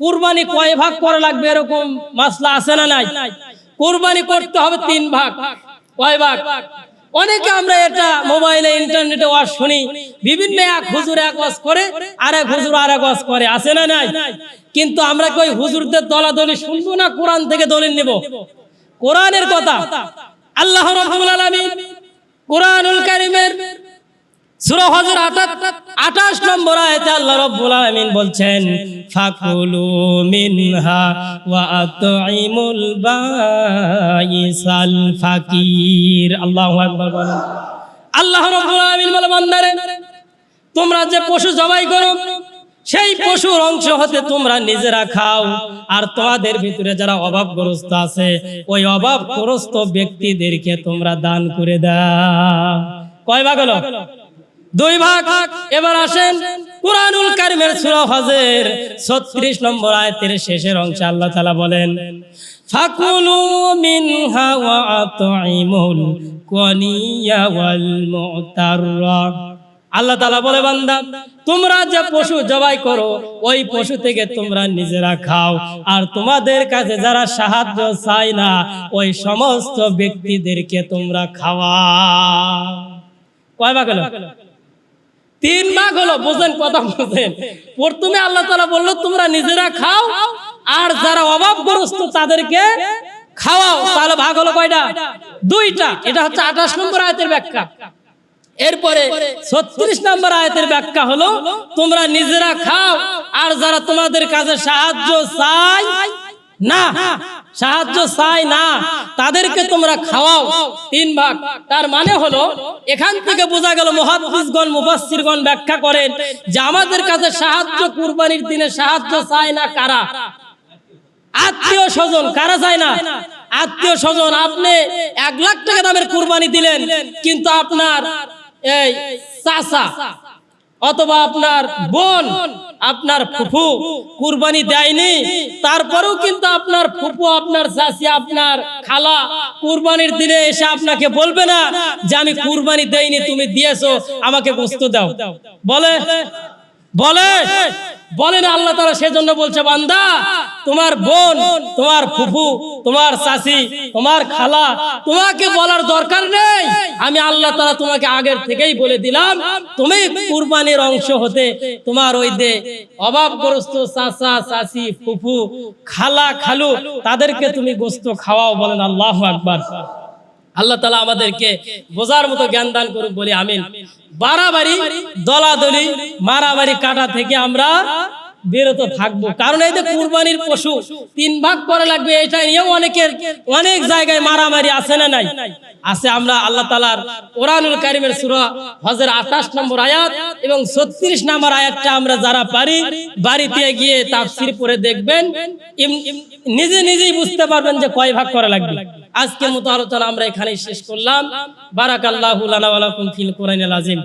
কুরবানি কয় ভাগ করা লাগবে এরকম মাসলা আছে না নাই? কুরবানি করতে হবে তিন ভাগ। কয় ভাগ? অনেকে আমরা এটা মোবাইলে, ইন্টারনেটে ওয়াজ শুনি, বিভিন্ন এক হুজুর এক ওয়াজ করে আর এক হুজুর আর এক ওয়াজ করে, আছে না নাই? কিন্তু আমরা কই হুজুরদের দলাদলি শুনব না কোরআন থেকে দলিল নিব? কোরআনের কথা। আল্লাহ রাব্বুল আলামিন কোরআনুল কারীমের 28 নম্বর বলছেন আল্লাহু তোমরা যে পশু জবাই করো, সেই পশুর অংশ হতে তোমরা নিজেরা খাও। আর তোমাদের ভিতরে যারা অভাবগ্রস্ত আছে, ওই অভাবগ্রস্ত ব্যক্তিদেরকে তোমরা দান করে দাও। কয় ভাগ হলো? দুই ভাগ এবার আসেন কুরআনুল কারিমের সূরা হজের 36 নম্বর আয়াতের শেষের অংশে আল্লাহ তাআলা বলেন, ফাকুলু মিনহা ওয়া আতঈমুল কানিয়া ওয়াল মুতাররা। আল্লাহ তালা বলে, বান্দা, তোমরা যে পশু জবাই করো, ওই পশু থেকে তোমরা নিজেরা খাও। আর তোমাদের কাছে যারা সাহায্য চায় না, ওই সমস্ত ব্যক্তিদেরকে তোমরা খাওয়া কয় হলো? তিন ভাগ হলো, বুঝেন কথা বুঝেন। প্রথমে আল্লাহ তালা বলল, তোমরা নিজেরা খাও, আর যারা অভাবগ্রস্ত তাদেরকে খাওয়াও। তাহলে ভাগ হলো কয়টা? দুইটা। এটা হচ্ছে আঠাশ নম্বর আয়তের ব্যাখ্যা। এরপরে ছত্রিশ নম্বর আয়তের ব্যাখ্যা হলো, তোমরা নিজেরা খাও, আর যারা তোমাদের কাছে সাহায্য চাই না, সাহায্য চাই না তাদেরকে তোমরা খাওয়াও। তিন ভাগ। তার মানে হলো, এখান থেকে বোঝা গেল মহাদিসগণ মুফাসসিরগণ ব্যাখ্যা করেন যে আমাদের কাছে সাহায্য কুরবানির দিনে সাহায্য চায় না কারা? আত্মীয় স্বজন, কারা চায় না? আত্মীয় স্বজন, আপনি এক লাখ টাকা দামের কুরবানি দিলেন, কিন্তু আপনার এই চাচা অথবা আপনার বোন আপনার ফুফু কুরবানি দেয়নি, তারপরেও কিন্তু আপনার ফুফু, আপনার চাষি আপনার খালা কুরবানির দিনে এসে আপনাকে বলবে না যে আমি কুরবানি দেয়নি তুমি দিয়েছ, আমাকে গোস্ত দাও। বলে? বলে? বলেন আল্লাহ তারা সেজন্য বলছে, বান্দা, তোমার বোন, তোমার ফুফু, তোমার চাচি, তোমার খালা, তোমাকে বলার দরকার নেই। আমি আল্লাহ তারা তোমাকে আগের থেকেই বলে দিলাম, তুমি কুরবানির অংশ হতে তোমার ওই দে অভাবগ্রস্ত চাচা, চাচি, ফুফু, খালা, খালু, তাদেরকে তুমি গোস্ত খাওয়াও বলেন আল্লাহ আকবার। আল্লাহ তালা আমাদেরকে বোঝার মতো জ্ঞান দান করুক বলি আমিন। বাড়াবাড়ি, দলাদলি মারাবাড়ি কাটা থেকে আমরা বিরত থাকব। কারণ এই যে কুরবানির পশু, তিন ভাগ করে লাগবে, এটা নিয়েও অনেকের অনেক জায়গায় মারামারি আছে না নাই? আছে আমরা আল্লাহ তালার কোরআনুল কারিমের সুরা হজের আঠাশ নম্বর আয়াত এবং ছত্রিশ নম্বর আয়াতটা আমরা যারা পারি, বাড়িতে গিয়ে তাফসির পরে দেখবেন। নিজে নিজেই বুঝতে পারবেন যে কয় ভাগ করা লাগবে। আজকের মতো আলোচনা আমরা এখানেই শেষ করলাম। ওয়া লাকুম ফিল কোরআনিল আযীম।